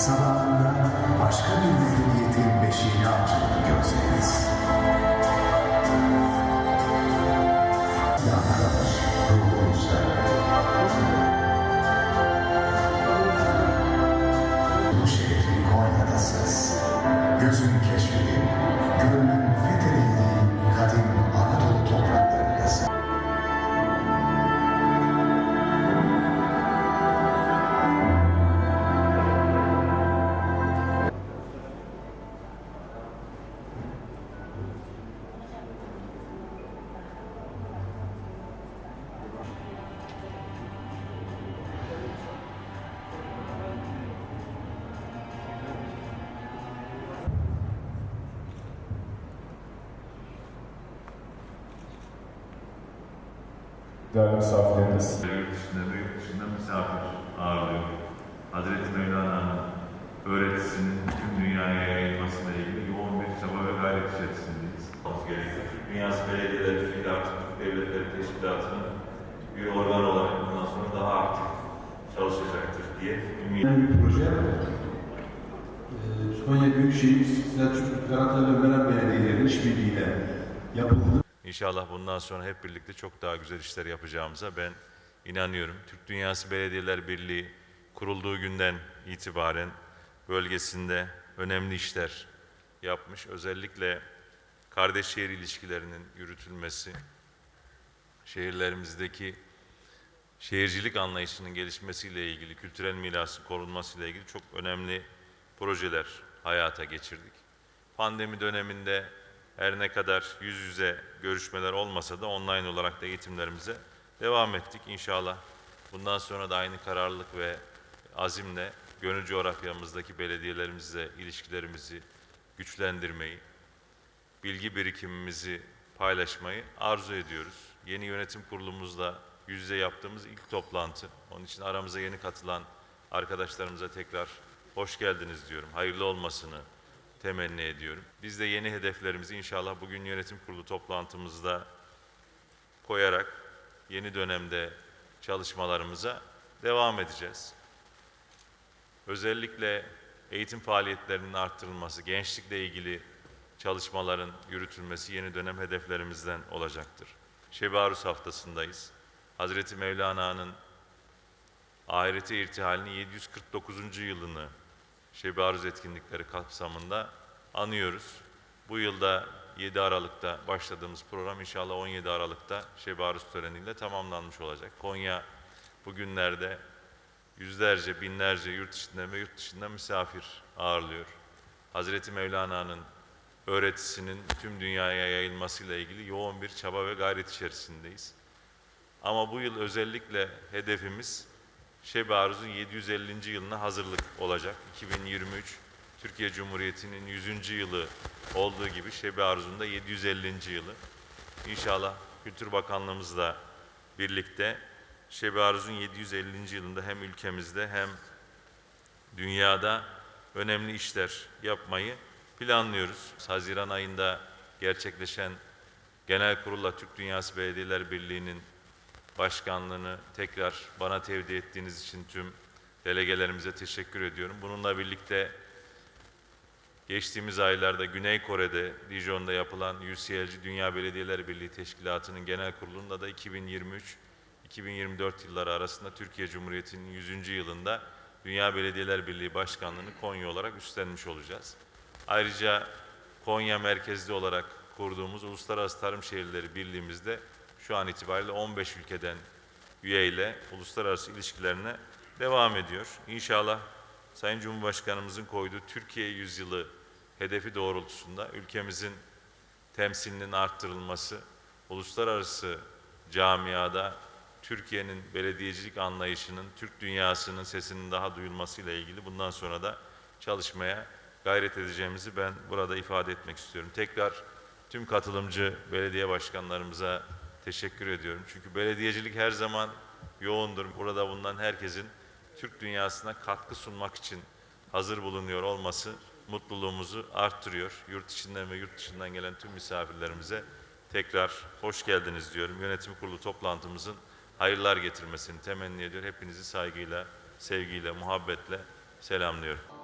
sabahında başka bir medeniyetin beşiğini açar gözleriniz. Değerli misafirlerimiz, Yurt dışında ve yurt dışında misafir ağırlıyor. Hazreti Mevlana'nın öğretisinin tüm dünyaya yayılmasıyla ilgili yoğun bir çaba ve gayret içerisindeyiz. Olması gerekiyor. Dünyası Belediyeleri Türk Devletleri Teşkilatı'nın bir organ olarak bundan sonra daha aktif çalışacaktır diye ümit bir proje. Ee, Konya Büyükşehir, Selçuk, Karatay ve Meram Belediyeleri işbirliğiyle yapıldı. İnşallah bundan sonra hep birlikte çok daha güzel işler yapacağımıza ben inanıyorum. Türk Dünyası Belediyeler Birliği kurulduğu günden itibaren bölgesinde önemli işler yapmış. Özellikle kardeş şehir ilişkilerinin yürütülmesi, şehirlerimizdeki şehircilik anlayışının gelişmesiyle ilgili, kültürel mirasın korunmasıyla ilgili çok önemli projeler hayata geçirdik. Pandemi döneminde her ne kadar yüz yüze görüşmeler olmasa da online olarak da eğitimlerimize devam ettik. İnşallah bundan sonra da aynı kararlılık ve azimle gönül coğrafyamızdaki belediyelerimizle ilişkilerimizi güçlendirmeyi, bilgi birikimimizi paylaşmayı arzu ediyoruz. Yeni yönetim kurulumuzla yüz yüze yaptığımız ilk toplantı. Onun için aramıza yeni katılan arkadaşlarımıza tekrar hoş geldiniz diyorum. Hayırlı olmasını temenni ediyorum. Biz de yeni hedeflerimizi inşallah bugün yönetim kurulu toplantımızda koyarak yeni dönemde çalışmalarımıza devam edeceğiz. Özellikle eğitim faaliyetlerinin arttırılması, gençlikle ilgili çalışmaların yürütülmesi yeni dönem hedeflerimizden olacaktır. Şebi Arus haftasındayız. Hazreti Mevlana'nın ahirete irtihalinin 749. yılını Şebi Aruz etkinlikleri kapsamında anıyoruz. Bu yılda 7 Aralık'ta başladığımız program inşallah 17 Aralık'ta Şebi Aruz töreniyle tamamlanmış olacak. Konya bugünlerde yüzlerce, binlerce yurt içinden ve yurt dışından misafir ağırlıyor. Hazreti Mevlana'nın öğretisinin tüm dünyaya yayılmasıyla ilgili yoğun bir çaba ve gayret içerisindeyiz. Ama bu yıl özellikle hedefimiz Şebi Aruz'un 750. yılına hazırlık olacak. 2023 Türkiye Cumhuriyeti'nin 100. yılı olduğu gibi Şebi Aruz'un da 750. yılı. İnşallah Kültür Bakanlığımızla birlikte Şebi Aruz'un 750. yılında hem ülkemizde hem dünyada önemli işler yapmayı planlıyoruz. Haziran ayında gerçekleşen Genel Kurul'la Türk Dünyası Belediyeler Birliği'nin başkanlığını tekrar bana tevdi ettiğiniz için tüm delegelerimize teşekkür ediyorum. Bununla birlikte geçtiğimiz aylarda Güney Kore'de Dijon'da yapılan UCLG Dünya Belediyeler Birliği Teşkilatı'nın genel kurulunda da 2023-2024 yılları arasında Türkiye Cumhuriyeti'nin 100. yılında Dünya Belediyeler Birliği Başkanlığı'nı Konya olarak üstlenmiş olacağız. Ayrıca Konya merkezli olarak kurduğumuz Uluslararası Tarım Şehirleri Birliği'mizde şu an itibariyle 15 ülkeden üyeyle uluslararası ilişkilerine devam ediyor. İnşallah Sayın Cumhurbaşkanımızın koyduğu Türkiye yüzyılı hedefi doğrultusunda ülkemizin temsilinin arttırılması, uluslararası camiada Türkiye'nin belediyecilik anlayışının, Türk dünyasının sesinin daha duyulmasıyla ilgili bundan sonra da çalışmaya gayret edeceğimizi ben burada ifade etmek istiyorum. Tekrar tüm katılımcı belediye başkanlarımıza teşekkür ediyorum. Çünkü belediyecilik her zaman yoğundur. Burada bulunan herkesin Türk dünyasına katkı sunmak için hazır bulunuyor olması mutluluğumuzu arttırıyor. Yurt içinden ve yurt dışından gelen tüm misafirlerimize tekrar hoş geldiniz diyorum. Yönetim kurulu toplantımızın hayırlar getirmesini temenni ediyor. Hepinizi saygıyla, sevgiyle, muhabbetle selamlıyorum.